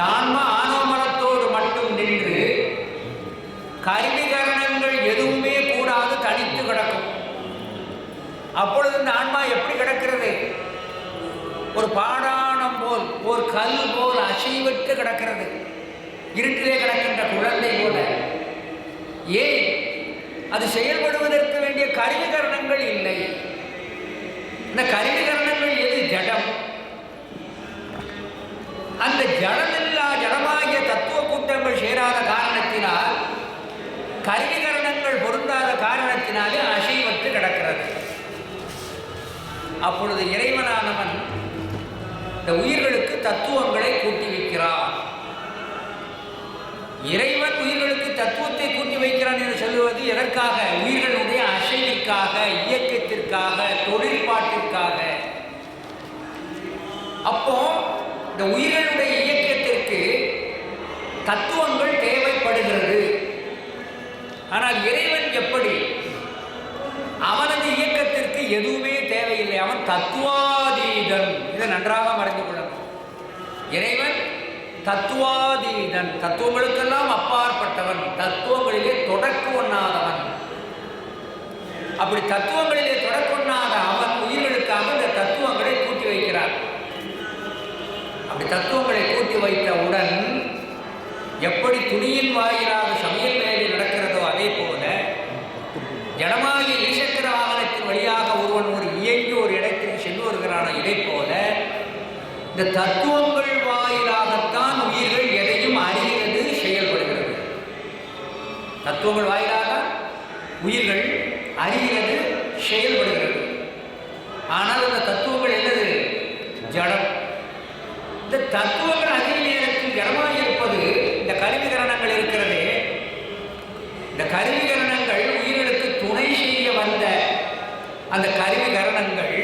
இந்த ஆன்மா ஆணவமலத்தோடு மட்டும் நின்று கருவிகரணங்கள் எதுவுமே கூடாது தனித்து கிடக்கும். அப்பொழுது இந்த ஆன்மா எப்படி கிடக்கிறது? ஒரு பாடாணம் போல் ஒரு கல் போல் அசைவிட்டு கிடக்கிறது. இருட்டிலே கிடக்கின்ற குழந்தை போல. ஏன்? அது செயல்படுவதற்கு வேண்டிய கருவிகரணங்கள் இல்லை. இந்த கருவிகரணங்கள் எது? ஜடம். அந்த ஜடம் கருவிகரணங்கள் பொருந்தாத காரணத்தினாலே அசைவத்து கிடக்கிறது. அப்பொழுது இறைவனானவன் இந்த உயிர்களுக்கு தத்துவங்களை கூட்டி வைக்கிறான் இறைவன் உயிர்களுக்கு தத்துவத்தை கூட்டி வைக்கிறான் என்று சொல்லுவது எதற்காக? உயிர்களுடைய அசைவிற்காக இயக்கத்திற்காக தொழிற்பாட்டிற்காக. அப்போ இந்த உயிர்களுடைய இயக்கத்திற்கு தத்துவங்கள் தேவைப்படுகிறது. ஆனால் இறைவன் எப்படி? அவனது இயக்கத்திற்கு எதுவுமே தேவையில்லை. அவன் தத்துவாதீதன். இதை நன்றாக மறைந்து கொள்ளணும் இறைவன் தத்துவாதீதன். தத்துவங்களுக்கெல்லாம் அப்பாற்பட்டவன். தத்துவங்களிலே தொடக்கு ஒண்ணாதவன் அப்படி தத்துவங்களிலே தொடக்கொண்ணாத அவன் உயிர்களுக்காக இந்த தத்துவங்களை கூட்டி வைக்கிறார். அப்படி தத்துவங்களை கூட்டி வைத்தவுடன் எப்படி துணியின் வாயிலாக சமூக வேலை நடக்கிறதோ அதே போல ஜடமாகிய ஈசக்கர வாகனத்தின் வழியாக ஒருவன் ஒரு இயங்கி ஒரு இடத்திற்கு சென்று வருகிறானோ இதை போல இந்த தத்துவங்கள் வாயிலாகத்தான் உயிர்கள் எதையும் அறிகிறது செயல்படுகிறது தத்துவங்கள் வாயிலாக உயிர்கள் அறிகிறது செயல்படுகிறது ஆனால் இந்த தத்துவங்கள் என்னது ஜடம் இந்த தத்துவங்கள் அதிக நேரத்தில் ஜடமாக இருப்பது இந்த கருவிகரணங்கள் இருக்கிறதே இந்த கருவிகரணங்கள் உயிர்களுக்கு துணை செய்ய வந்த அந்த கருவிகரணங்கள்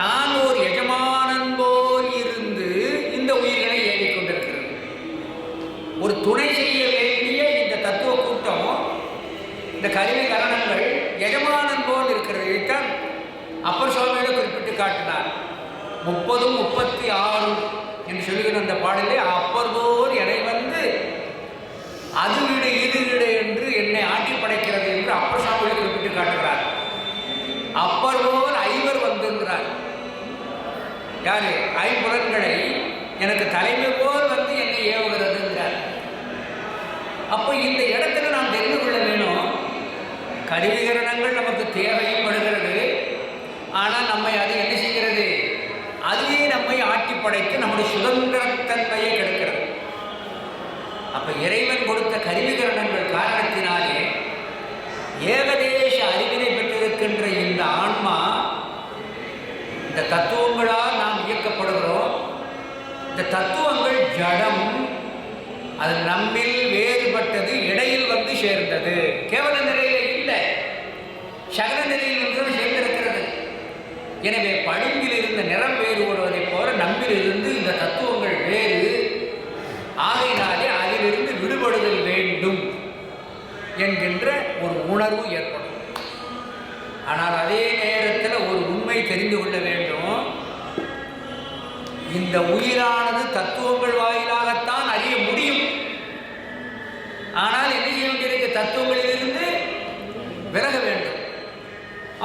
தான் ஒரு எஜமானன் போல் இருந்து இந்த உயிர்களை ஏறிக் கொண்டிருக்கிறது ஒரு துணை செய்ய வேண்டிய இந்த தத்துவ கூட்டம் இந்த கருவிகரணங்கள் எஜமானன் போல் இருக்கிறது இதைத்தான் அப்பர் சுவாமியோட குறிப்பிட்டு காட்டினார் முப்பதும் முப்பத்தி ஆறும் என்று சொல்லுகிற அந்த பாடலே அப்பர் போல் எனை வந்து அது விடு இது விடு என்று என்னை ஆட்சி படைக்கிறது என்று அப்பர் சுவாமியோட குறிப்பிட்டு காட்டுகிறார் அப்பர் போல் ஐவர் வந்துங்கிறார் யாரு? ஐம்புலன்களை எனக்கு தலைமை போல் வந்து என்னை ஏவுகிறதுங்கிறார். அப்போ இந்த இடத்துல நாம் தெரிந்து கொள்ள வேணும். கருவிகரணங்கள் நமக்கு தேவையும் படுகிறது ஆனால் நம்மை அது என்ன செய்கிறது? அதுவே நம்மை ஆட்டி படைத்து நம்முடைய சுதந்திரத்தன்மையை கெடுக்கிறது. அப்போ இறைவன் கொடுத்த கருவிகரணங்கள் காரணத்தினாலே ஏகதேச அறிவினை பெற்றிருக்கின்ற இந்த ஆன்மா இந்த தத்துவங்களால் நாம் இந்த தத்துவங்கள் ஜடம். அது நம்மில் வேறுபட்டது இடையில் வந்து சேர்ந்தது. கேவல நிலையில இல்லை. சகல நிலையில் வந்து சேர்ந்திருக்கிறது. எனவே பழுங்கில் இருந்த நிறம் வேறுபடுவதை போல நம்மில் இருந்து இந்த தத்துவங்கள் வேறு. ஆகையினாலே அதிலிருந்து விடுபடுதல் வேண்டும் என்கின்ற ஒரு உணர்வு ஏற்படும். ஆனால் அதே நேரத்தில் ஒரு உண்மை தெரிந்து கொள்ள வேண்டும். இந்த உயிரானது தத்துவங்கள் வாயிலாகத்தான் அறிய முடியும். ஆனால் என்ன செய்ய வேண்டியிருக்கு தத்துவங்களிலிருந்து விலக வேண்டும்.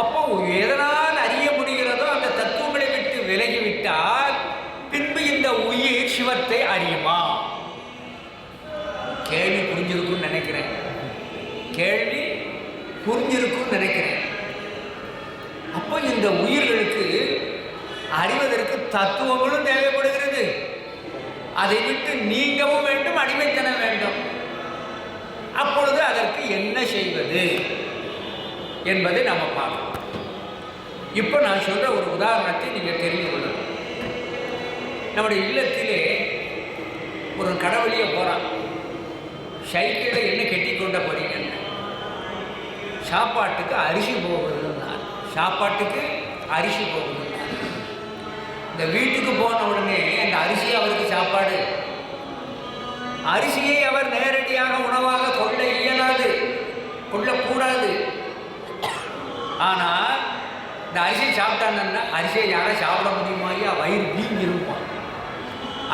அப்போ எதனால் அறிய முடிகிறதோ அந்த தத்துவங்களை விட்டு விலகிவிட்டால் பின்பு இந்த உயிர் சிவத்தை அறியுமா? கேள்வி புரிஞ்சிருக்கும்னு நினைக்கிறேன். கேள்வி புரிஞ்சிருக்கும்னு நினைக்கிறேன். அப்போ இந்த உயிர்களுக்கு அறிவதற்கு தத்துவங்களும் தேவைப்படுகிறது. அதை விட்டு நீங்கவும் வேண்டும் அடிமைத்தனம் வேண்டும். அப்பொழுது அதற்கு என்ன செய்வது என்பதை நம்ம பார்க்கணும் இப்போ நான் சொல்கிற ஒரு உதாரணத்தை நீங்கள் தெரிந்து கொள்ளணும். நம்முடைய இல்லத்திலே ஒரு கடவுளிய போகிறான் சைக்கிளில் என்ன கெட்டி கொண்ட போறீங்கன்னு சாப்பாட்டுக்கு அரிசி போகுதுன்னா சாப்பாட்டுக்கு அரிசி போகுது. இந்த வீட்டுக்கு போன உடனே அந்த அரிசி அவருக்கு சாப்பாடு. அரிசியை அவர் நேரடியாக உணவாக கொள்ள இயலாது கொள்ளக்கூடாது. ஆனால் இந்த அரிசியை சாப்பிட்டாங்கன்னா அரிசியை யாரும் சாப்பிட முடியுமாயா வயிறு வீங்கி இருப்பான்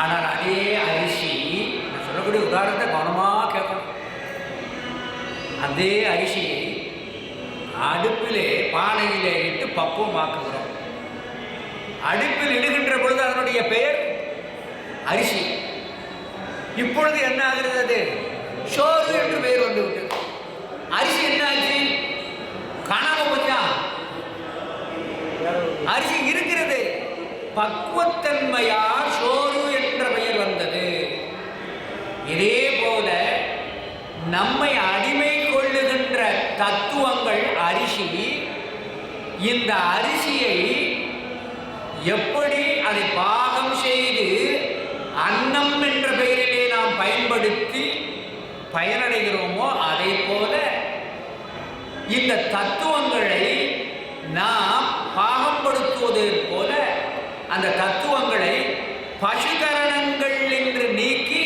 ஆனால் அதே அரிசி எப்படி உதாரணத்தை கவனமாக கேட்கணும். அதே அரிசியை அடுப்பிலே பானையிலே இட்டு பக்குவமாக்குகிறோம் அடுப்பில் இடுகின்ற பொழுது அதனுடைய பெயர் அரிசி. இப்பொழுது என்ன ஆகிறது அது? சோறு என்று பெயர் வந்து அரிசி என்ன ஆச்சு? காணாம போச்சா? அரிசி இருக்கிறது. பக்குவத்தன்மையா சோறு என்ற பெயர் வந்தது. இதே போல நம்மை அடிமை கொள்ளுகின்ற தத்துவங்கள் அரிசி. இந்த அரிசியை எப்படி அதை பாகம் செய்து அன்னம் என்ற பெயரிலே நாம் பயன்படுத்தி பயனடைகிறோமோ அதே போல இந்த தத்துவங்களை நாம் பாகப்படுத்துவதற்கு போல அந்த தத்துவங்களை பசுகரணங்கள் என்று நீக்கி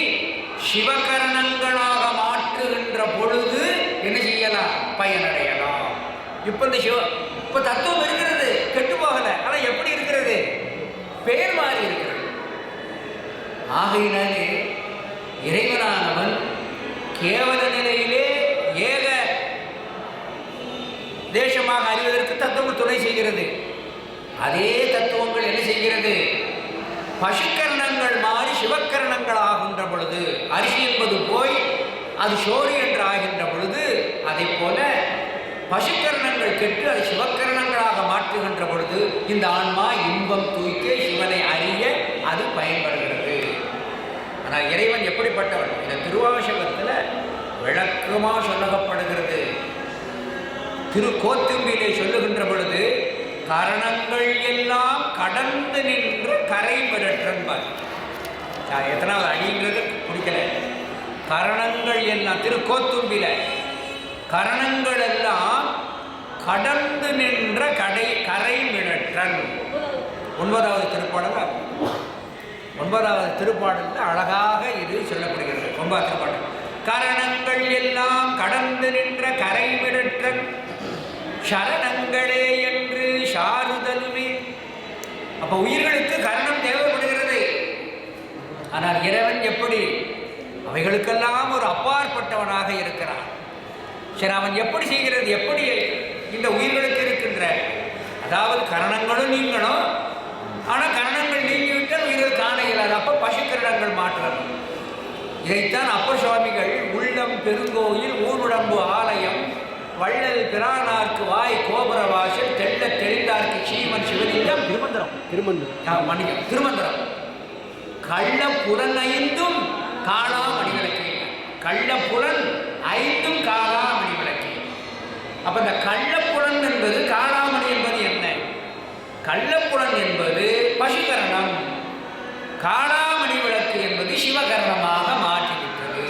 சிவகரணங்களாக மாற்றுகின்ற பொழுது என்ன செய்யலாம்? பயனடையலாம். இப்ப இந்த சிவ இப்ப தத்துவம் இருக்கிறது. கெட்டு போகல ஆனா எப்படி இருக்கிறது? பேர் மாறி இருக்கிறது. ஆகையினாலே இறைவனானவன் கேவல நிலையிலே ஏக தேசமாக அறிவதற்கு தத்துவங்கள் துணை செய்கிறது. அதே தத்துவங்கள் என்ன செய்கிறது? பசுக்கரணங்கள் மாறி சிவக்கரணங்கள் ஆகின்ற பொழுது அரிசி என்பது போய் அது சோறு என்று ஆகின்ற பொழுது அதை போல பசுக்கரணங்கள் கெட்டு அது சிவக்கரணங்கள் சிவக்கரணங்களாக மாற்றுகின்ற பொழுது இந்த ஆன்மா இன்பம் தூய்க்க சிவனை அறிய அது பயன்படுகிறது. ஆனால் இறைவன் எப்படிப்பட்டவன்? இந்த திருவாசகத்தில் விளக்கமாக சொல்லப்படுகிறது திருக்கோத்தும்பிலே சொல்லுகின்ற பொழுது கரணங்கள் எல்லாம் கடந்து நின்று கரை பெறற்றன்பார். எத்தனாவது அடிங்கிறது பிடிக்கல. கரணங்கள் எல்லாம் திருக்கோத்தும்பில கரணங்கள் எல்லாம் கடந்து நின்ற கடை கரை மிழற்றன். ஒன்பதாவது திருப்பாடல் ஒன்பதாவது திருப்பாடலில் அழகாக இது சொல்லப்படுகிறது. ஒன்பதாவது திருப்பாடல். கரணங்கள் எல்லாம் கடந்து நின்ற கரை மிழற்றன். சரணங்களே என்று சாருதலுமே. அப்போ உயிர்களுக்கு கரணம் தேவைப்படுகிறது. ஆனால் இறைவன் எப்படி? அவைகளுக்கெல்லாம் ஒரு அப்பாற்பட்டவனாக இருக்கிறான். சரி அவன் எப்படி செய்கிறது? எப்படி இந்த உயிர்களுக்கு இருக்கின்ற. அதாவது கரணங்களும் நீங்கணும். ஆனால் கரணங்கள் நீங்கிவிட்டால் உயிர்கள் காண இயலாது. அப்போ பசுக்கரணங்கள் மாற்றணும் இதைத்தான் அப்பர் சுவாமிகள் உள்ளம் பெருங்கோயில் ஊருடம்பு ஆலயம் வள்ளல் பிரானார்க்கு வாய் கோபுர வாசல் தெள்ள தெளிந்தார்க்கு சீமன் சிவலிங்கம் திருமந்திரம். திருமந்திரம். மணியம் திருமந்திரம். கள்ள புலன் ஐந்தும் காணா மணிவிளக்கு. கள்ளப்புலன் ஐந்தும் காணா மணிவிளக்கு. அப்ப இந்த கள்ளப்புலன் என்பது காணாமணி என்பது என்ன? கள்ளப்புலன் என்பது பசுகரணம். காணாமணி விளக்கு என்பது சிவகரணமாக மாற்றிவிட்டது.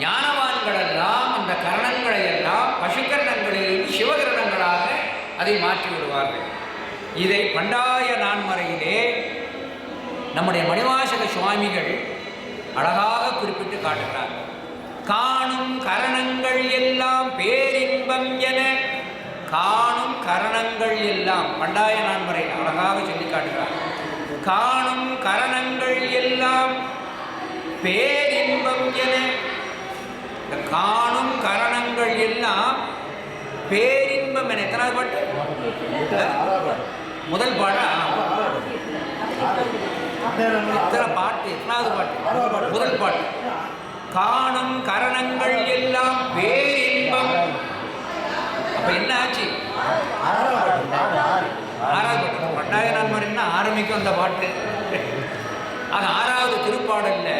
ஞானவான்களெல்லாம் அந்த கரணங்களை எல்லாம் பசுகரணங்களிலிருந்து சிவகரணங்களாக அதை மாற்றி விடுவார்கள் இதை பண்டாய நான்மறையிலே நம்முடைய மணிவாசக சுவாமிகள் அழகாக குறிப்பிட்டு காட்டுகிறார் காணும் கரணங்கள் எல்லாம் பேரின்பம் என காணும் கரணங்கள் எல்லாம் பண்டாய நான்மறை அழகாக சொல்லி காட்டுகிறார். காணும் கரணங்கள் எல்லாம் பேரின்பம் என. இந்த காணும் கரணங்கள் எல்லாம் பேரின்பம் என. எத்தனாவது பாட்டு? முதல் பாடா? எத்தனை பாட்டு? எத்தனாவது பாட்டு? முதல் பாட்டு. காணும் கரணங்கள் எல்லாம் பேரின்பம் அப்போ என்ன ஆச்சு? ஆறாவது பாட்டு பட்டாய நான்மறைன்னா ஆரம்பிக்கும் அந்த பாட்டு. அது ஆறாவது திருப்பாடல்ல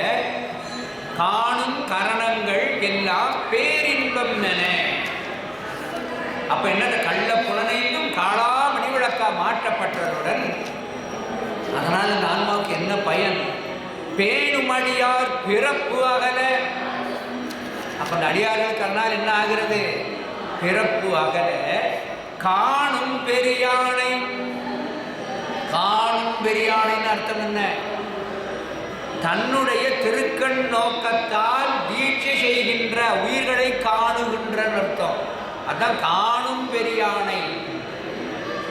காணும் கரணங்கள் எல்லாம் பேரின்பம் என அப்ப என்ன கள்ள புலனையும் காளா மணிவிளக்கா மாற்றப்பட்டதுடன் அதனால் இந்த ஆன்மாவுக்கு என்ன பயன்? பேணுமடியார் பிறப்பு அகல. அப்ப அந்த அடியார்களுக்கு அதனால் என்ன ஆகிறது? பிறப்பு அகல காணும் பெரியானை. காணும் பெரியானைன்னு அர்த்தம் என்ன? தன்னுடைய திருக்கண் நோக்கத்தால் தீட்சை செய்கின்ற உயிர்களை காணுகின்ற அர்த்தம். அதான் காணும் பெரியானை.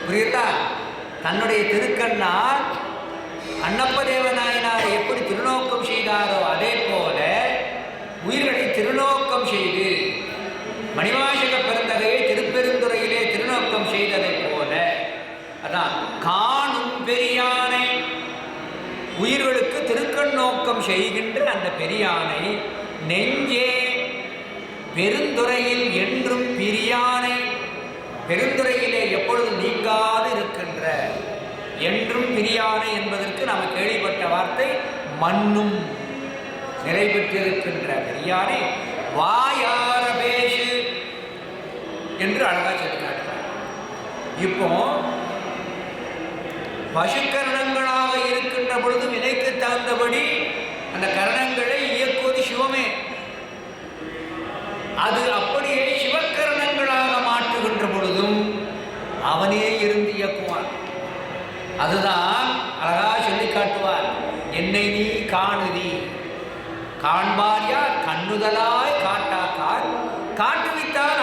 புரியுதா? தன்னுடைய திருக்கண்ணால் அன்னப்பதேவ நாயனார் எப்படி திருநோக்கம் செய்தாரோ அதே போல உயிர்களை திருநோக்கம் செய்து மணிவாசக பெருந்தகையை திருப்பெருந்துறையிலே திருநோக்கம் செய்ததைப் போல. அதான் காணும் பெரியானை உயிர்களுக்கு திருக்கண் நோக்கம் செய்கின்ற அந்த பெரியானை நெஞ்சே பெருந்துறையில் என்றும் பிரியானை பெருந்துறையிலே எப்பொழுதும் நீங்காது இருக்கின்ற என்றும் பிரியானை என்பதற்கு நாம் கேள்விப்பட்ட வார்த்தை மண்ணும் நிலை பெற்றிருக்கின்ற பெரியானை. வாயார் என்று அழகா சொல்லி காட்டுறார் இப்போ பசுக்கரணங்களாக இருக்கின்ற பொழுது விலைக்கு தகுந்தபடி அந்த கரணங்களை இயக்குவது சிவமே. அது அப்படியே சிவக்கரணங்களாக மாற்றுகின்ற பொழுதும் அவனே இருந்து இயக்குவான். அதுதான் அழகா சொல்லி காட்டுவார். என்னை நீ காணுதி. காண்பார் யார்? கண்ணுதலாய் காட்டாக்கார். காட்டுவித்தான்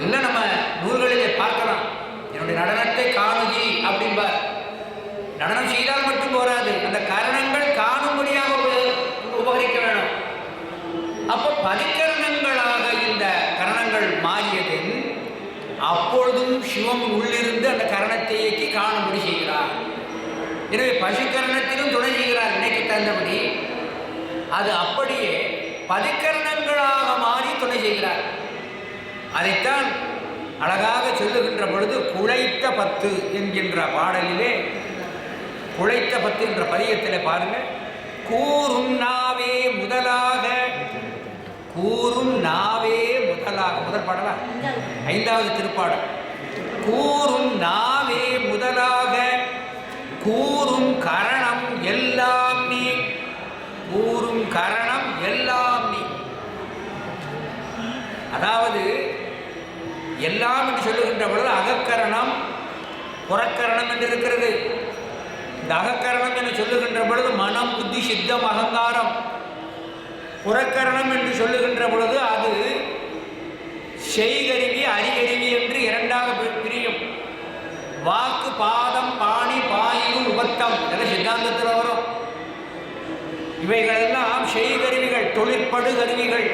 எல்லாம் நம்ம நூல்களிலே பார்க்கலாம். என்னுடைய நடனத்தை காணுகி அப்படின்பார் நடனம் செய்தால் மட்டும் போராது. அந்த கரணங்கள் காணும்படியாக உபகரிக்க வேணும் அப்போ பதிக்கரணங்களாக இந்த கரணங்கள் மாறியதில் அப்பொழுதும் சிவம் உள்ளிருந்து அந்த கரணத்தை இயக்கி காணும்படி செய்கிறார். எனவே பசுக்கரணத்திலும் துணை செய்கிறார் நினைக்கு தந்தபடி அது அப்படியே பதிக்கரணங்களாக மாறி துணை செய்கிறார். அதைத்தான் அழகாக சொல்லுகின்ற பொழுது குழைத்த பத்து என்கின்ற பாடலிலே குழைத்த பத்து என்ற பதியத்தில் பாருங்க. கூறும் நாவே முதலாக கூறும் நாவே முதலாக முதல் பாடலா? ஐந்தாவது திருப்பாடல். கூறும் நாவே முதலாக கூறும் கரணம் எல்லாம் நீ கூறும் கரணம் எல்லாம் நீ அதாவது எல்லாம் என்று சொல்லுகின்ற பொழுது அகக்கரணம் புறக்கரணம் என்று இருக்கிறது. இந்த அகக்கரணம் என்று சொல்லுகின்ற பொழுது மனம் புத்தி சித்தம் அகங்காரம். புறக்கரணம் என்று சொல்லுகின்ற பொழுது அது செய்கருவி அறிகருவி என்று இரண்டாக பிரியும். வாக்கு பாதம் பாணி பாயு உபத்தம். என சித்தாந்தத்தில் வரும். இவைகளெல்லாம் செய்கருவிகள் தொழிற்படு கருவிகள்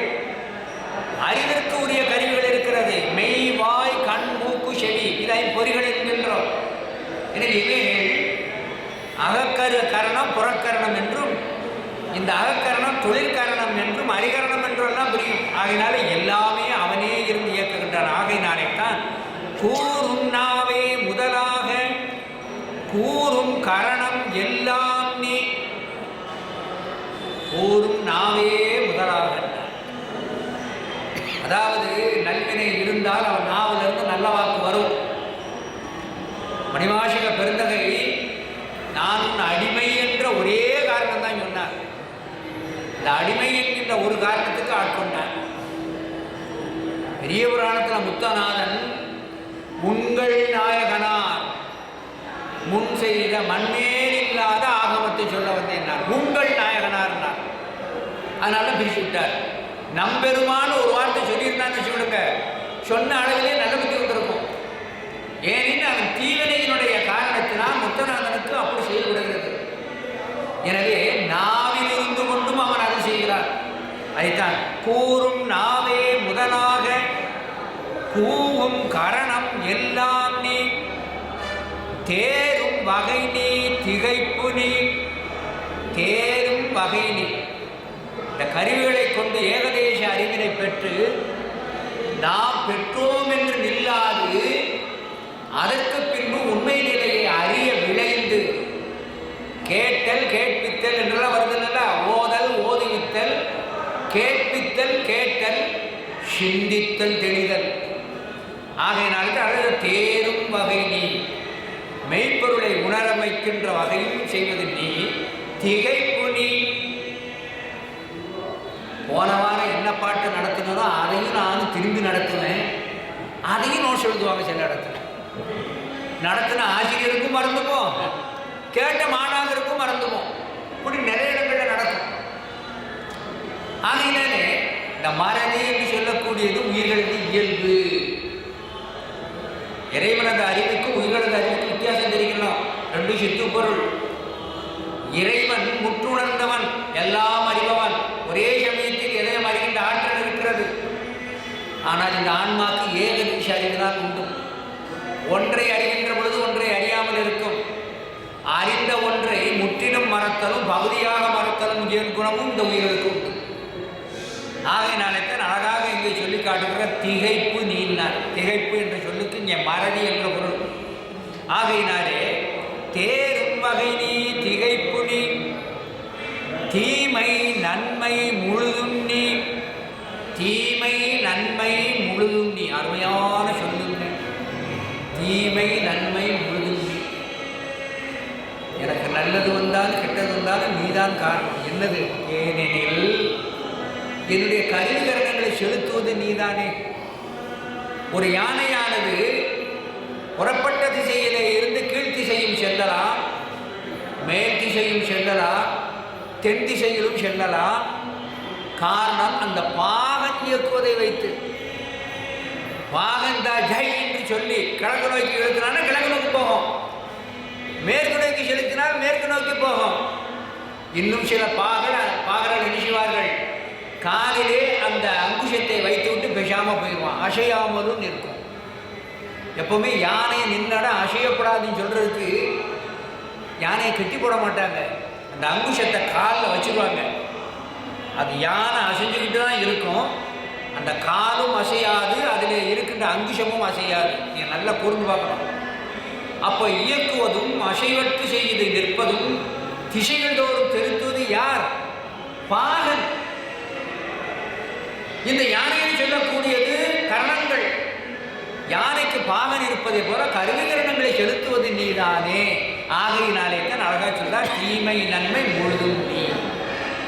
அறிவிற்கு உரிய கருவிகள் இருக்கிறது. மெய் வாய் கண் மூக்கு செவி. இதை பொறிகள் என்கின்றோம் எனவே இவைகள் அகக்கரு கரணம் புறக்கரணம் என்றும் இந்த அகக்கரணம் தொழிற்கரணம் என்றும் அரிகரணம் என்றும் புரியும். ஆகையினால எல்லாமே அவனே இருந்து இயக்குகின்றான். ஆகையினாலேத்தான் தான் நாவே முதலாக கூறும் கரணம் எல்லாம் நீ கூறும் நாவே அதாவது நல்வினை இருந்தால் அவன் நாவிலிருந்து நல்ல வாக்கு வரும். மணிவாசக பெருந்தகை நான் அடிமை என்ற ஒரே காரணம் தான் சொன்னார். இந்த அடிமை என்கின்ற ஒரு காரணத்துக்கு ஆட்கொண்டார் பெரிய புராணத்தில் முத்தநாதன் உங்கள் நாயகனார் முன் செய்த மண்மேல் இல்லாத ஆகமத்தை சொல்ல வந்தேன் உங்கள் நாயகனார் அதனால பிரிச்சு விட்டார். நம்பெருமான்னு ஒரு வார்த்தை சொல்லியிருந்தான்னு வச்சுக்கிடுங்க சொன்ன அளவிலே நல்ல புத்தி வந்திருக்கும். ஏனெனில் அவன் தீவினையினுடைய காரணத்தினால் முத்தநாதனுக்கு அப்படி செயல்படுகிறது. எனவே நாவில் இருந்து கொண்டும் அவன் அதை செய்கிறான். அதைத்தான் கூறும் நாவே முதலாக கூவும் கரணம் எல்லாம் நீ தேரும் வகை நீ திகைப்பு நீ தேரும் வகை நீ. இந்த கருவிகளை கொண்டு ஏகதை பெயரை பெற்று நாம் பெற்றோம் என்று நில்லாது அதற்கு பின்பு உண்மை நிலையை அறிய விளைந்து கேட்டல் கேட்பித்தல் என்றெல்லாம் வருதுல்ல ஓதல் ஓதுவித்தல் கேட்பித்தல் கேட்டல் சிந்தித்தல் தெளிதல். ஆகையினாலுக்கு அழகு தேரும் வகை நீ. மெய்ப்பொருளை உணரமைக்கின்ற வகையில் வகையும் செய்வது நீ. திகை நானும் நடத்துவேன் அதையும் நோட்ஸ் எழுதுவாங்க சில இடத்துல. நடத்தின ஆசிரியருக்கும் மறந்துப்போம். கேட்ட மாணாக்கருக்கும் மறந்துப்போம். இப்படி நிறைய இடங்களில் நடக்கும். ஆகையினாலே இந்த மறதி என்று சொல்லக்கூடியது உயிர்களுக்கு இயல்பு. இறைவனது அறிவுக்கும் உயிர்களது அறிவுக்கும் வித்தியாசம் தெரிவிக்கணும் ரெண்டு சித்து பொருள் இறைவன் முற்றுணர்ந்தவன். எல்லா ஆனால் இந்த ஆன்மாக்கு ஏகதீஷ அறிவுதான் உண்டு. ஒன்றை அறிகின்ற பொழுது ஒன்றை அறியாமல் இருக்கும். அறிந்த ஒன்றை முற்றிலும் மறத்தலும் பகுதியாக மறத்தலும் இயல் குணமும் இந்த உயிருக்கு உண்டு. ஆகையினாலேத்தான் அழகாக இங்கே சொல்லி காட்டுகிற திகைப்பு நீனார் திகைப்பு என்ற சொல்லுக்கு இங்கே மறதி என்ற பொருள். ஆகையினாலே தேரும் வகை நீ திகைப்பு நீ. தீமை நன்மை முழுதும் நீ. தீமை நன்மை முழுதும் நீ அருமையான சொல்லுங்க. தீமை நன்மை முழுதும் நீ. எனக்கு நல்லது வந்தாலும் கெட்டது வந்தாலும் நீதான் காரணம். என்னது? ஏனெனில் என்னுடைய கருவிகரணங்களை செலுத்துவது நீதானே. ஒரு யானையானது புறப்பட்ட திசையிலே இருந்து கீழ் திசையும் செல்லலாம் மேல் திசையும் செல்லலாம் தென் திசையிலும் செல்லலாம். காரணம் அந்த பா இயக்குவதை வைத்து. வாகந்தா ஜெய் என்று சொல்லி கிழக்கு நோக்கி இழுக்கிறான்னா கிழக்கு நோக்கி போகும். மேற்கு நோக்கி செலுத்தினால் மேற்கு நோக்கி போகும். இன்னும் சில பாகர பாகர்கள் என்ன காலிலே அந்த அங்குஷத்தை வைத்து விட்டு பேசாமல் போயிடுவான் அசையாமலும் நிற்கும். எப்பவுமே யானையை நின்னட அசையப்படாதுன்னு சொல்றதுக்கு யானையை கட்டி போட மாட்டாங்க. அந்த அங்குஷத்தை காலில் வச்சுருவாங்க. அது யானை அசைஞ்சுக்கிட்டு தான் இருக்கும். அந்த காலும் அசையாது அதில் இருக்கின்ற அங்குஷமும் அசையாது. நீ நல்லா கூர்ந்து பார்க்கணும். அப்போ இயக்குவதும் அசைவற்று செய்து நிற்பதும் திசைகள் தோறும் திருத்துவது யார்? பாகன் இந்த யானையை சொல்லக்கூடியது கரணங்கள். யானைக்கு பாகன் இருப்பதை போல கருவி கிரணங்களை செலுத்துவது நீதானே? ஆகையினாலே தான் அழகா சொல்றார் தீமை நன்மை முழுதும் நீ.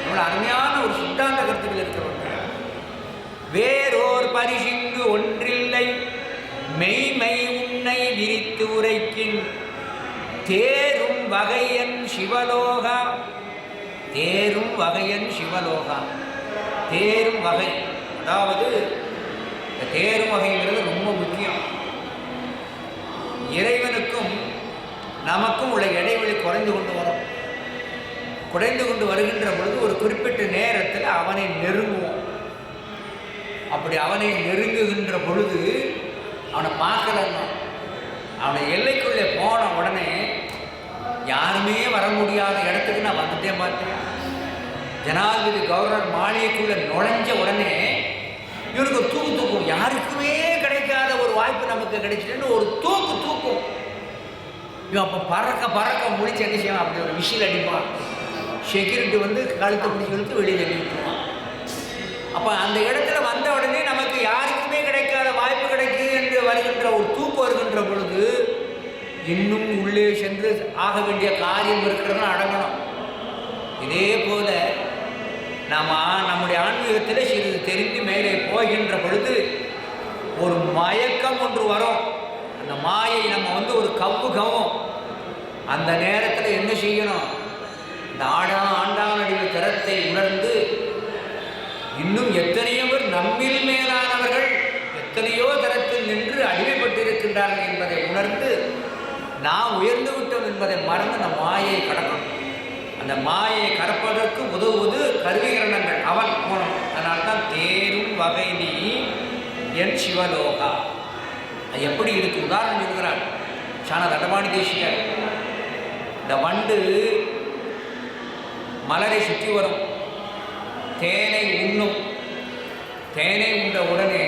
இவ்வளவு அருமையான ஒரு சித்தாந்த கருத்துக்கள் இருக்கிறவங்க. வேறோர் பரிசிங்கு ஒன்றில்லை. மெய்மை உன்னை விரித்து உரைக்கின். தேரும் வகையன் சிவலோகா. தேரும் வகையன் சிவலோகா. தேரும் வகை. அதாவது இந்த தேரும் வகைங்கிறது ரொம்ப முக்கியம். இறைவனுக்கும் நமக்கும் உள்ள இடைவெளி குறைந்து கொண்டு வரும். குறைந்து கொண்டு வருகின்ற பொழுது ஒரு குறிப்பிட்ட நேரத்தில் அவனை நெருங்குவோம். அப்படி அவனை நெருங்குகின்ற பொழுது அவனை பார்க்கலன்னா அவனை எல்லைக்குள்ளே போன உடனே யாருமே வர முடியாத இடத்துக்கு நான் வந்துட்டே பார்த்தேன். ஜனாதிபதி கவர்னர் மாளிகைக்குள்ளே நுழைஞ்ச உடனே இவனுக்கு ஒரு தூக்கு தூக்கும். யாருக்குமே கிடைக்காத ஒரு வாய்ப்பு நமக்கு கிடைச்சிட்டுன்னு ஒரு தூக்கு தூக்கும். இவன் அப்போ பறக்க பறக்க முடிச்சு என்ன செய்வான்? அப்படி ஒரு விஷயம் அடிப்பான். செக்யூரிட்டி வந்து கழுத்தை பிடிச்சி இழுத்து வெளியில் தள்ளி அப்போ அந்த இடத்துல வந்த உடனே நமக்கு யாருக்குமே கிடைக்காத வாய்ப்பு கிடைக்குது என்று வருகின்ற ஒரு தூக்கு வருகின்ற பொழுது இன்னும் உள்ளே சென்று ஆக வேண்டிய காரியம் இருக்கிறதுன்னு அடங்கணும். இதே போல நாம் நம்முடைய ஆன்மீகத்தில் சிறிது தெரிந்து மேலே போகின்ற பொழுது ஒரு மயக்கம் ஒன்று வரும். அந்த மாயை நம்ம வந்து ஒரு கப்பு கவும் அந்த நேரத்தில் என்ன செய்யணும்? இந்த ஆடா ஆண்டானடிவு திறத்தை உணர்ந்து இன்னும் எத்தனையோ பேர் நம்மில் மேலானவர்கள் எத்தனையோ தரத்தில் நின்று அடிமைப்பட்டிருக்கின்றார்கள் என்பதை உணர்ந்து நாம் உயர்ந்து விட்டோம் என்பதை மறந்து அந்த மாயை கடக்கணும். அந்த மாயை கடப்பதற்கு உதவுவது கருவிகரணங்கள் அவன் போனோம் அதனால்தான் தேரும் வகை நீ என் சிவலோகா. அது எப்படி இருக்கு? உதாரணம் இருக்கிறான் சாண தண்டபாணி தேசிகர். இந்த வண்டு மலரை சுற்றி வரும். தேனை உண்ணும். தேனை உண்ட உடனே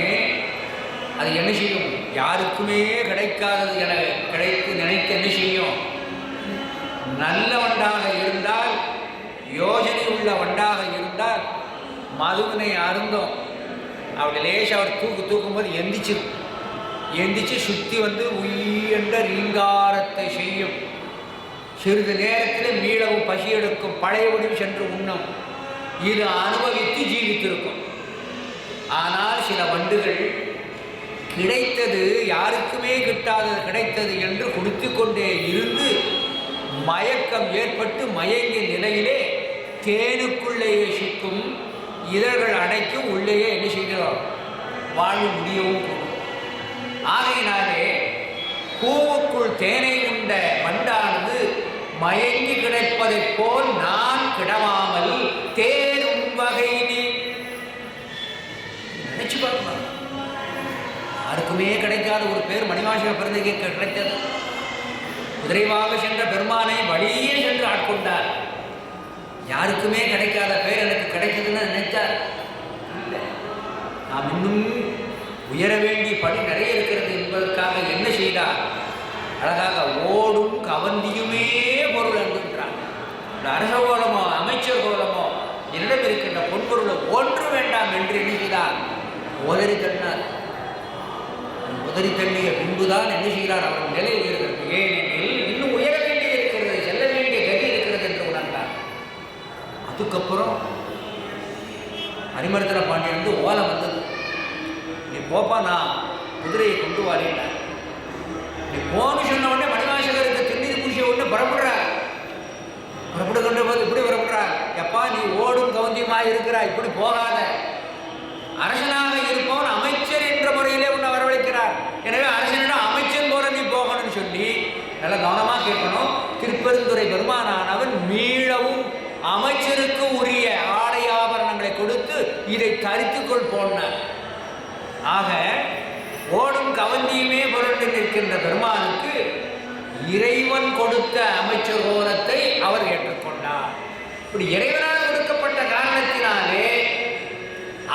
அது என்ன செய்யும்? யாருக்குமே கிடைக்காதது என கிடைத்து நினைத்து என்ன செய்யும்? நல்ல வண்டாக இருந்தால் யோஜனை உள்ள வண்டாக இருந்தால் மதுவினை அருந்தோம். அப்படி லேசாக அவர் தூக்கு தூக்கும்போது எந்திச்சிடும் எந்திச்சு சுற்றி வந்து உயிர்ந்த ரீங்காரத்தை செய்யும். சிறிது நேரத்தில் மீளவும் பசி எடுக்கும் பழையபடியும் சென்று உண்ணும். இது அனுபவித்து ஜீவித்திருக்கும். ஆனால் சில வண்டுகள் கிடைத்தது யாருக்குமே கிட்டாதது கிடைத்தது என்று கொடுத்து கொண்டே இருந்து மயக்கம் ஏற்பட்டு மயங்கிய நிலையிலே தேனுக்குள்ளேயே சிக்கும் இதழ்கள் அடைக்கும் உள்ளேயே என்ன செய்கிறோம்? வாழ முடியவும் ஆகையினாலே பூவுக்குள் தேனை உண்ட வண்டானது மயங்கி கிடைப்பதைப் போல் நான் கிடவாமல் தேரும் வகை நீ நினைச்சு பார்க்கலாம் யாருக்குமே கிடைக்காத ஒரு பேர் மணிவாசக பிறந்தகை கிடைத்தது. குதிரைவாக சென்ற பெருமானை வழியே சென்று ஆட்கொண்டார். யாருக்குமே கிடைக்காத பேர் எனக்கு கிடைக்குதுன்னு நினைத்தார். இல்லை. நாம் இன்னும் உயர வேண்டிய படி நிறைய இருக்கிறது என்பதற்காக என்ன செய்தார்? அழகாக ஓடும் கவந்தியுமே பொருள் என்கின்றார் அரச கோலமோ அமைச்சர் கோலமோ என்னிடம் இருக்கின்ற பொன்பொருளை ஒன்று வேண்டாம் என்று எண்ணுகிறார் ஓதறி தன்னார் உதறி தள்ளிய பின்புதான் என்ன செய்கிறார்? அவர் நிலை உயர்கிறது. ஏனெனில் இன்னும் உயர வேண்டிய இருக்கிறது செல்ல வேண்டிய கதி இருக்கிறது என்று உணர்ந்தார். அதுக்கப்புறம் அரிமர்த்தன பாண்டியன் வந்து ஓலை வந்தது. நீ போப்பா நான் குதிரையை கொண்டு வரேன் நீ போன்னு சொன்ன உடனே மணிவாசகருக்கு திருநீர் பூசிய உடனே புறப்படுற புறப்படுகின்ற போது இப்படி புறப்படுற எப்பா நீ ஓடும் கவுந்தியமாக இருக்கிறா இப்படி போகாத. அரசனாக இருப்பவன் அமைச்சர் என்ற முறையிலே உன்னை வரவழைக்கிறார் எனவே அரசனிடம் அமைச்சன் போல நீ போகணும்னு சொல்லி நல்லா கவனமாக கேட்கணும். திருப்பெருந்துறை பெருமானானவன் மீளவும் அமைச்சருக்கு உரிய ஆடை ஆபரணங்களை கொடுத்து இதை தரித்துக்கொள் போனார் ஆக ஓடும் கவந்தியுமே புரண்டு நிற்கின்ற பெருமானுக்கு இறைவன் கொடுத்த அமைச்சர் கோலத்தை அவர் ஏற்றுக்கொண்டார். இப்படி இறைவனால் கொடுக்கப்பட்ட காரணத்தினாலே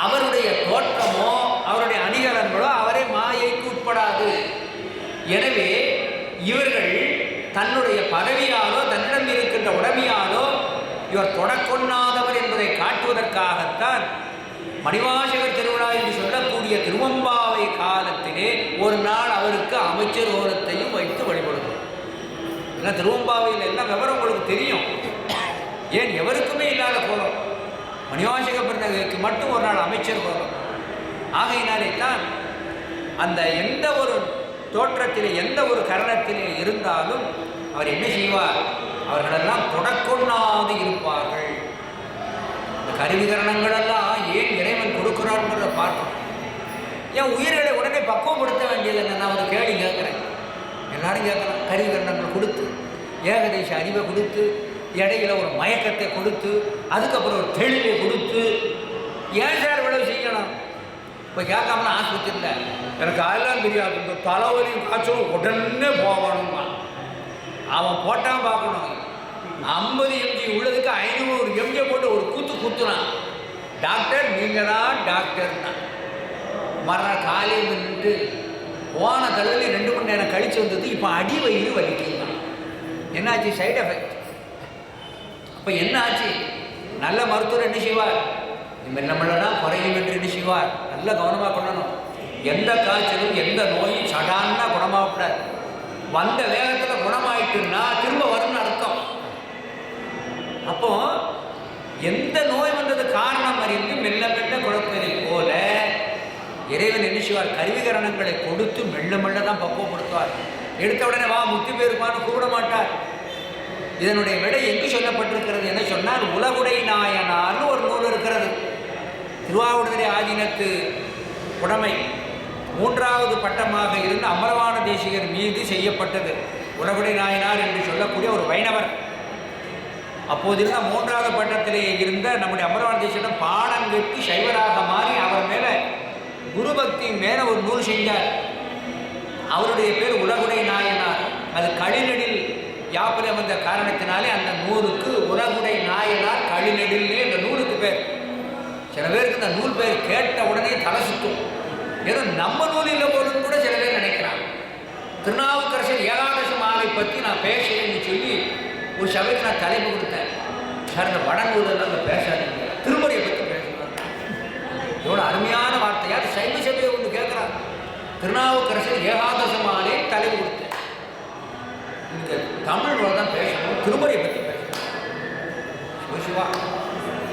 அவருடைய தோற்றமோ அவருடைய அணிகலன்களோ அவரை மாயைக்கு உட்படாது எனவே இவர்கள் தன்னுடைய பதவியாலோ தன்னிடம் இருக்கின்ற உடமையாலோ இவர் தொடக்கொண்ணாதவர் என்பதை காட்டுவதற்காகத்தான் மணிவாசகர் திருவிழா என்று சொல்லக்கூடிய திருவம்பாவை காலத்திலே ஒரு நாள் அவருக்கு அமைச்சர் ஓரத்தையும் வைத்து வழிபடுவோம் ஏன்னா திருவம்பாவையில் எல்லாம் விவரம் உங்களுக்கு தெரியும். ஏன் எவருக்குமே இல்லாத போகிறோம் மணிவாசக பிறந்தகைக்கு மட்டும் ஒரு நாள் அமைச்சர் போகிறோம் ஆகையினாலே தான் அந்த எந்த ஒரு தோற்றத்திலே எந்த ஒரு கரணத்திலே இருந்தாலும் அவர் என்ன செய்வார்? அவர்களெல்லாம் தொடக்கொண்ணாது இருப்பார்கள். இந்த கருவிகரணங்களெல்லாம் ஏன் இறைவன் கொடுக்கிறான்றதை பார்க்கணும். ஏன் உயிர்களை உடனே பக்குவப்படுத்த வேண்டியது என்ன நான் ஒரு கேள்வி கேட்குறேன். எல்லாரும் கேட்கலாம். கருவிகரணங்கள் கொடுத்து ஏகதேச அறிவை கொடுத்து இடையில ஒரு மயக்கத்தை கொடுத்து அதுக்கப்புறம் ஒரு தெளிவை கொடுத்து ஏன் சார் இவ்வளவு செய்யணும்? இப்போ கேட்காமலாம் ஆஸ்பத்திரியில். எனக்கு அதெல்லாம் தெரியாது. இந்த தலைவலி காய்ச்சலும் உடனே போகணுமா அவன் போட்டான் பார்க்கணும். ஐம்பது எம்ஜி உள்ளதுக்கு ஐநூறு எம்ஜியை போட்டு ஒரு கூத்து குத்துனான் டாக்டர் நீங்கள் தான் டாக்டர்னா. மறுநாள் காலையில் நின்று போன தள்ளி ரெண்டு மணி நேரம் கழிச்சு வந்தது இப்போ அடி வயிறு வலிக்கலாம் என்னாச்சு? சைடு எஃபெக்ட் அப்போ என்ன ஆச்சு நல்ல மருத்துவர் என்ன செய்வார்? மெல்ல நம்மளெல்லாம் குறையும் என்று என்ன செய்வார்? நல்ல கவனமாக பண்ணணும் எந்த காய்ச்சலும் எந்த நோயும் சடான்னா குணமாகக்கூடாது. வந்த வேகத்தில் குணமாயிட்டுன்னா திரும்ப வரணும். அப்போ எந்த நோய் வந்தது காரணம் அறிந்து மெல்ல மெல்ல கொடுப்பதை போல இறைவன் என்ன செய்வார்? கருவிகரணங்களை கொடுத்து மெல்ல மெல்ல தான் பக்குவப்படுத்துவார் எடுத்த உடனே வா முத்தி பேருமான்னு கூப்பிட மாட்டார். இதனுடைய விடை எங்கு சொல்லப்பட்டிருக்கிறது என்ன சொன்னால் உலகுடை நாயனார்னு ஒரு நூல் இருக்கிறது. திருவாவூடுதுறை ஆதீனத்து உடைமை மூன்றாவது பட்டமாக இருந்த அமரவான தேசிகர் மீது செய்யப்பட்டது. உலகுடை நாயனார் என்று சொல்லக்கூடிய ஒரு வைணவர். அப்போதெல்லாம் மூன்றாவது பட்டத்திலே இருந்த நம்முடைய அமரவான பாடம் கட்டி சைவராக மாறி அவர் மேலே குரு பக்தி மேலே ஒரு நூல் செஞ்சார். அவருடைய பேர் உலகுடை நாயனார் அது களிநெடில் யாப்பில் வந்த காரணத்தினாலே அந்த நூலுக்கு உலகுடை நாயனார் கழிநெடில்னே இந்த நூலுக்கு பேர். சில பேருக்கு இந்த நூல் பேர் கேட்ட உடனே தலை சுத்தும். ஏதோ நம்ம நூல் இல்லை போலும் கூட சில பேர் நினைக்கிறாங்க. திருநாவுக்கரசர் ஏகாதச மாலை பற்றி நான் பேசுறேன்னு சொல்லி ஒரு சபைக்கு நான் தலைப்பு கொடுத்தேன். சார் இந்த வடநூலெல்லாம் நான் பேசாதீங்க. திருமுறையை பற்றி பேசுகிறேன் எவ்வளோ அருமையான வார்த்தை யார் சைவ சபையை ஒன்று கேட்குறாங்க திருநாவுக்கரசர் ஏகாதசமானே மாலை தலைப்பு கொடுத்தேன். இந்த தமிழ் தான் பேசணும் திருமுறையை பற்றி பேசணும். சிவ சிவா.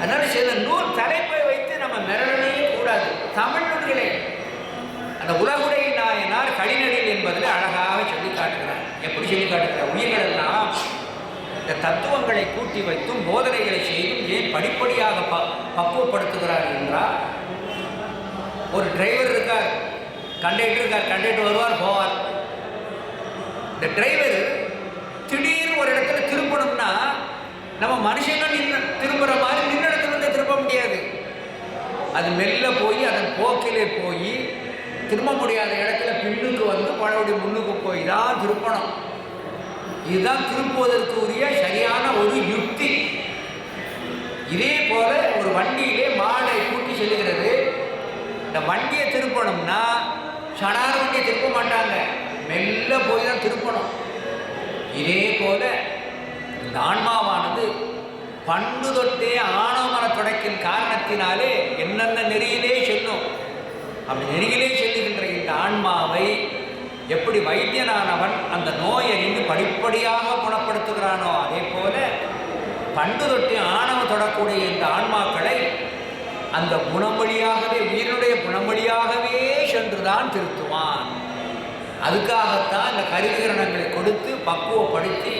அதனால சில நூல் தலைப்பை வைத்து நம்ம மிரளவே கூடாது. தமிழ் நூல்களே. அந்த உலகுடை நாயனார் கடிநடில் என்பதில் அழகாக சொல்லி காட்டுகிறார். எப்படி சொல்லி காட்டுகிறார்? உயிர்கள் எல்லாம் இந்த தத்துவங்களை கூட்டி வைத்தும் போதனைகளை செய்தும் ஏன் படிப்படியாக ப பக்குவப்படுத்துகிறார் என்றால் ஒரு டிரைவர் இருக்கார் கண்டக்டர் இருக்கார் கண்டக்டர் வருவார் போவார். இந்த டிரைவர் திடீர்னு ஒரு இடத்துல திரும்பணும்னா நம்ம மனுஷங்க நின்று திரும்புகிற மாதிரி தின்ன இடத்துலருந்து திரும்ப முடியாது. அது மெல்ல போய் அதன் போக்கிலே போய் திரும்ப முடியாத இடத்துல பின்னுக்கு வந்து மறுபடியும் முன்னுக்கு போய் தான் திருப்பணும் இதுதான் திருப்புவதற்கு உரிய சரியான ஒரு யுக்தி. இதே போல ஒரு வண்டியிலே மாடை கூட்டி செல்கிறது. இந்த வண்டியை திருப்பணும்னா சடார வண்டியை திருப்ப மாட்டாங்க. மெல்ல போய் தான் திருப்பணும். இதே போல இந்த ஆன்மாவானது பண்டு தொட்டே ஆணவமர தொடக்கின் காரணத்தினாலே என்னென்ன நெறியிலே செல்லும். அப்படி நெறியிலே செல்லுகின்ற இந்த ஆன்மாவை எப்படி வைத்தியனானவன் அந்த நோயை அறிந்து படிப்படியாக குணப்படுத்துகிறானோ அதே போல பண்டு தொட்டி ஆணவம் தொடக்கூடிய இந்த ஆன்மாக்களை அந்த குணம் வழியாகவே உயிரினுடைய குணம் வழியாகவே சென்றுதான் திருத்துவான். அதுக்காகத்தான் இந்த கருவிகரணங்களை கொடுத்து பக்குவப்படுத்தி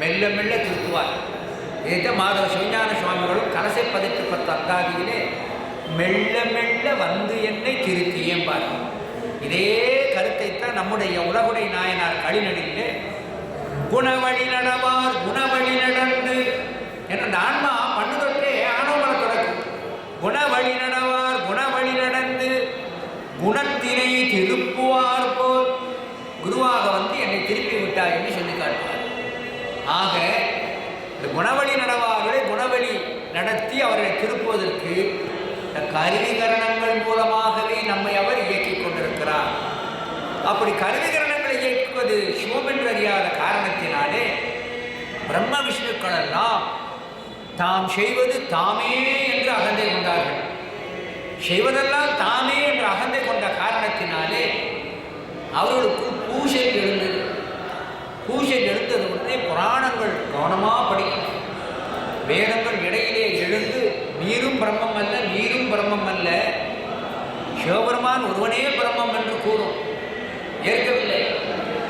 மெல்ல மெல்ல திருத்துவார். இதைத்தான் மாதவ சிவஞான சுவாமிகளும் கலசை பதித்து பத்து அத்தாதியிலே மெல்ல மெல்ல வந்து என்னை திருத்தியம்பார் இதே நம்முடைய உலகுடை நாயனார் கழிநடிலே குணவழி நடவார் குணவழி நடந்து என்ற ஆன்மா பண்ணு தொட்டே ஆணவமர தொடக்கும் குணவழி நடவார் குணவழி நடந்து குணத்தினை திருப்புவார் போல். குருவாக வந்து என்னை திருப்பி விட்டார் என்று சொல்லி காட்டுவார். ஆக இந்த குணவழி நடவார்களை குணவழி நடத்தி அவர்களை திருப்புவதற்கு இந்த கருவிகரணங்கள் மூலமாகவே நம்மை அவர் இயக்கிக் கொண்டிருக்கிறார். அப்படி கருவி கிரணங்களை இயக்குவது சிவம் என்று அறியாத காரணத்தினாலே பிரம்ம விஷ்ணுக்கள் எல்லாம் தாம் செய்வது தாமே என்று அகந்தை கொண்டார்கள். செய்வதெல்லாம் தாமே என்று அகந்தை கொண்ட காரணத்தினாலே அவர்களுக்கு பூஜை எழுந்தது. பூஜை எழுந்தது உடனே புராணங்கள் கவனமாக படிக்கணும். வேதங்கள் இடையிலே எழுந்து நீரும் பிரம்மம் அல்ல நீரும் பிரம்மம் அல்ல. சிவபெருமான் ஒருவனே பிரம்மம் என்று கூறும். ஏற்கவில்லை.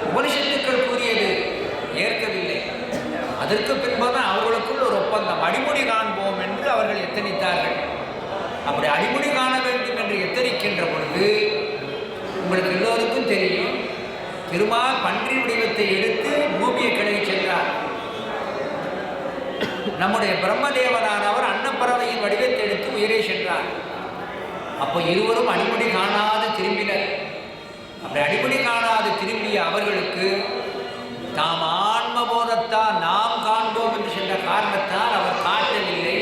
உபனிஷத்துக்கள் கூறியது ஏற்கவில்லை. அதற்கு பின்புதான் அவர்களுக்குள் ஒரு ஒப்பந்தம். அடிமுடி காண்போம் என்று அவர்கள் எத்தனித்தார்கள். அப்படி அடிமுடி காண வேண்டும் என்று எத்தனிக்கின்ற பொழுது உங்களுக்கு எல்லோருக்கும் தெரியும் திருமால் பன்றி வடிவத்தை எடுத்து பூமியை கிளவி சென்றார். நம்முடைய பிரம்மதேவனானவர் அன்னப்பறவையின் வடிவத்தை எடுத்து உயிரை சென்றார். அப்போ இருவரும் அடிமுடி காணாது திரும்பினர். அப்படி அடிப்படை காணாது திரும்பிய அவர்களுக்கு தாம் ஆன்மபோதத்தால் நாம் காண்போம் என்று சென்ற காரணத்தால் அவர் காட்டவில்லை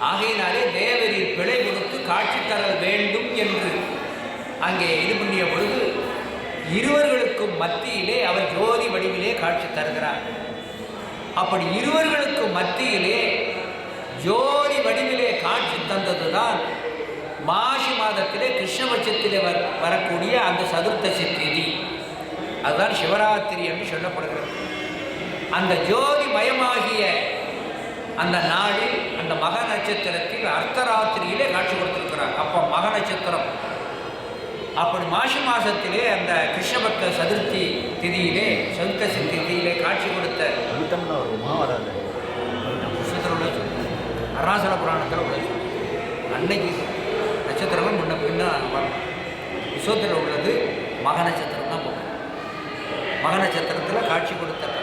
ஆகையினாலே தேவரீர் பிழை கொடுத்து காட்சி தர வேண்டும் என்று அங்கே இது பண்ணிய பொழுது இருவர்களுக்கும் மத்தியிலே அவர் ஜோதி வடிவிலே காட்சி தருகிறார். அப்படி இருவர்களுக்கும் மத்தியிலே ஜோதி வடிவிலே காட்சி தந்ததுதான் மாசி மாதத்திலே கிருஷ்ணபட்சத்திலே வர வரக்கூடிய அந்த சதுர்த்தசி திதி அதுதான் சிவராத்திரி என்று சொல்லப்படுகிறது அந்த ஜோதி மயமாகிய அந்த நாளில் அந்த மக நட்சத்திரத்தில் அர்த்தராத்திரியிலே காட்சி கொடுத்திருக்கிறார் அப்போ மக நட்சத்திரம் அப்படி மாசி மாசத்திலே அந்த கிருஷ்ணபக்த சதுர்த்தி திதியிலே சதுர்த்தசி திதியிலே காட்சி கொடுத்த சொல்லு. அருணாசல புராணத்தில் உள்ள. அன்னைக்கு நட்சத்திரமும் முன்ன பின்ன வரணும் விஸ்வத்தில் உள்ளது மக நட்சத்திரம் தான் போகும். மக நட்சத்திரத்தில் காட்சி கொடுத்தாங்க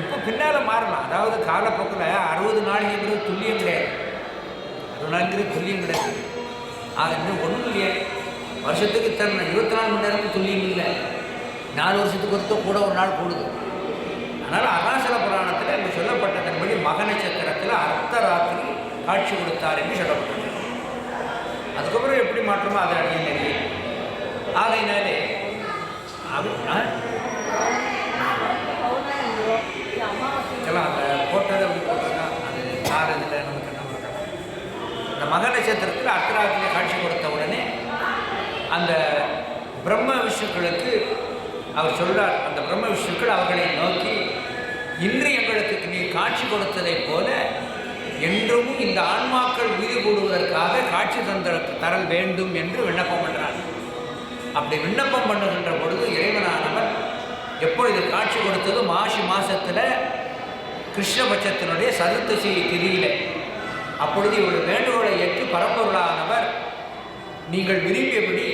இப்போ பின்னால் மாறலாம். அதாவது காலப்போக்கில் அறுபது நாளைங்கிறது துல்லியம் கிடையாது. அறுபது நாளைக்கு துல்லியம் கிடையாது. ஆக இன்னும் ஒன்றும் இல்லையே. வருஷத்துக்கு இத்தனை இருபத்தி நாலு மணி நேரமும் துல்லியம் இல்லை. நாலு வருஷத்துக்கு ஒருத்தர் கூட ஒரு நாள் கூடுது. அதனால் அகாசல புராணத்தில் இங்கே சொல்லப்பட்டதன்படி மக நட்சத்திரத்தில் அர்த்தராத்திரி காட்சி கொடுத்தார் என்று சொல்லப்பட்டது. அதுக்கப்புறம் எப்படி மாற்றமோ அதை அடைய தெரியும் ஆகையினாலே அது ஆ? அந்த போட்டது அப்படி அது யார் இதில் நமக்கு நம்ம இந்த மக நட்சத்திரத்தில் அர்த்தராத்திரி காட்சி கொடுத்த உடனே அந்த பிரம்ம விஷ்ணுக்களுக்கு அவர் சொல்றார் அந்த பிரம்ம விஷ்ணுக்கள் அவர்களை நோக்கி இன்று எங்களுக்கு நீ காட்சி கொடுத்ததைப் போல என்றும் இந்த ஆன்மாக்கள் உயிர் கூடுவதற்காக காட்சி தந்த தரல் வேண்டும் என்று விண்ணப்பம் பண்றார். அப்படி விண்ணப்பம் பண்ணுகின்ற பொழுது இறைவனானவர் எப்பொழுது காட்சி கொடுத்தது மாசி மாதத்தில் கிருஷ்ணபட்சத்தினுடைய சதுர்த்தசி திதியில அப்பொழுது இவருடைய வேண்டுகோளை ஏற்று பரம்பொருளானவர் நீங்கள் விரும்பியபடி